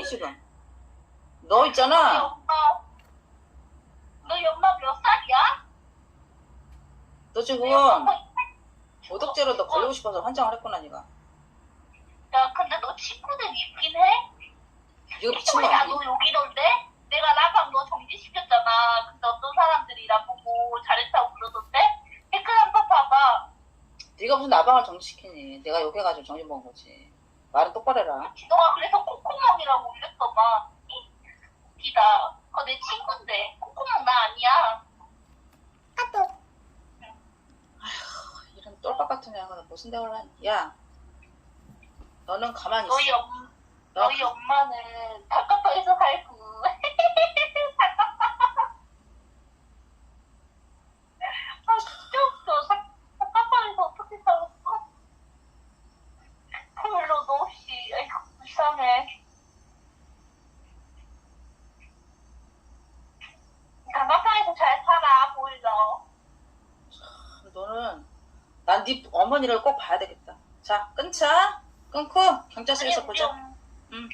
지금? 너 있잖아. 엄마, 너희 엄마 몇 살이야? 너 지금 너희 엄마 도덕죄로 너 걸리고 싶어서 환장을 했구나 니가. 야, 근데 너 친구들 있긴 해? 이거 미친 거 야, 아니? 너 여기던데? 내가 나방 너 정지시켰잖아. 근데 어떤 사람들이 나보고 잘했다고 그러던데? 댓글 한번 봐봐. 네가 무슨 나방을 정지시키니? 내가 욕해가지고 정신 먹은 거지. 말은 똑바로 해라. 너가 그래서 콧구멍이라고 올렸더만. 이, 웃기다. 그거 내 친구인데. 콧구멍 나 아니야. 이런 똘박 같은 애가 무슨 대화를 하니? 야, 너는 가만히 너희 있어. 엄, 너 너희 엄마는 닭가빠에서 살고. 아, 진짜 웃겨. 닭- 닭가빠에서 어떻게 살았어? 별로도 없이. 아이고, 불쌍해. 닭가빠에서 잘 살아, 보일러. 너는 난 네 어머니를 꼭 봐야 되겠다. 자, 끊자. 끊고 경찰서에서 보자. 엄- 응.